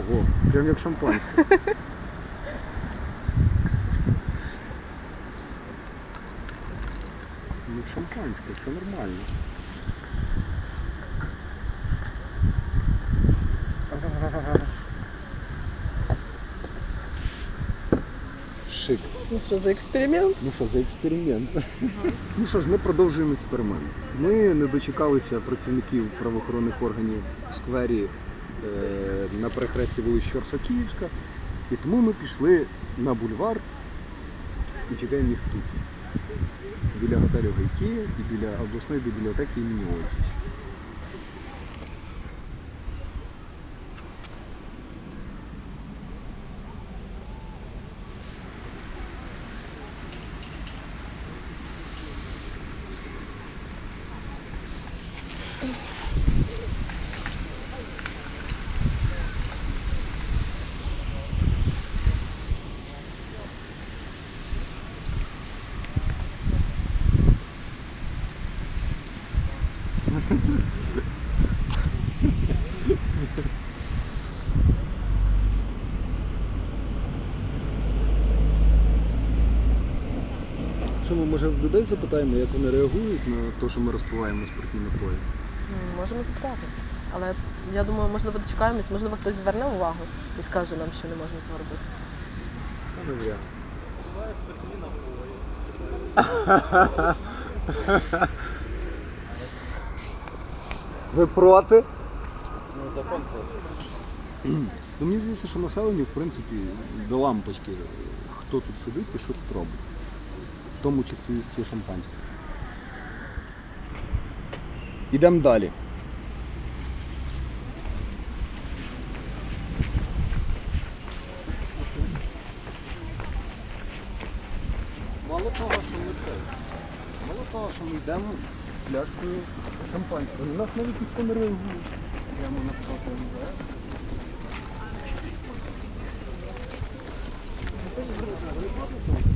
Ого, прям як шампанське. Ну, шампанське, це нормально. Шик. Ну що за експеримент? Ну що, за експеримент? ну що ж, ми продовжуємо експеримент. Ми не дочекалися працівників правоохоронних органів в сквері на перехресті вулиць Щорса Київська, і тому ми пішли на бульвар і чекаємо їх тут. Біля готелю Гайки і біля обласної бібліотеки імені Ольжич. Що ми може в людей запитаємо, як вони реагують на те, що ми розпиваємо спиртні напої? Можемо запитати. Але я думаю, можливо, дочекаємось, можливо, хтось зверне увагу і скаже нам, що не можна цього робити. Та не вряд. Ви проти? Ну, закон проти. Ну, мені здається, що населенню, в принципі, до лампочки, хто тут сидить і що тут робить. В тому числі і ті шампанські. Ідемо далі. Мало того, що ми це. Мало того, що ми йдемо з пляшкою шампанського. Нас навіть ніхто не реагує. Прямо на фото МВС. Давай,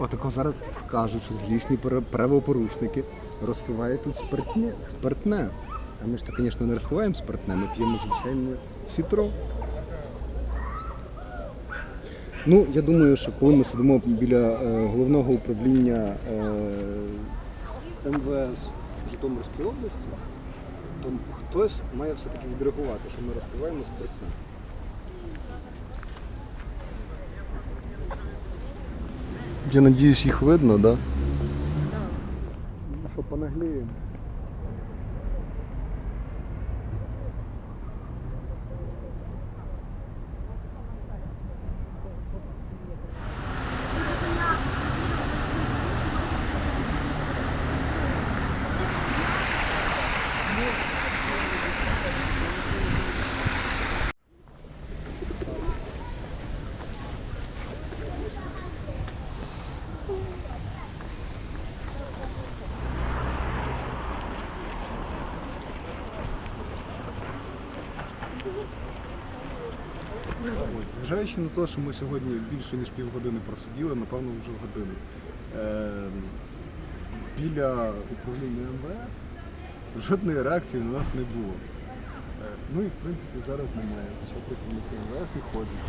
Отако зараз скажуть, що злісні правопорушники розпивають тут спиртне. спиртне. А ми ж то, звісно, не розпиваємо спиртне, ми п'ємо звичайне сітро. Ну, я думаю, що коли ми сидимо біля е, головного управління е, МВС Житомирської області, то хтось має все-таки відреагувати, що ми розпиваємо спиртне. Я надіюсь, їх видно, так? Да? Ну що, понагліємо. Зважаючи на те, що ми сьогодні більше ніж півгодини просиділи, напевно, вже годину. Е, біля управління МВС жодної реакції на нас не було. Е, ну і в принципі зараз немає. Що працівники МВС і ходять.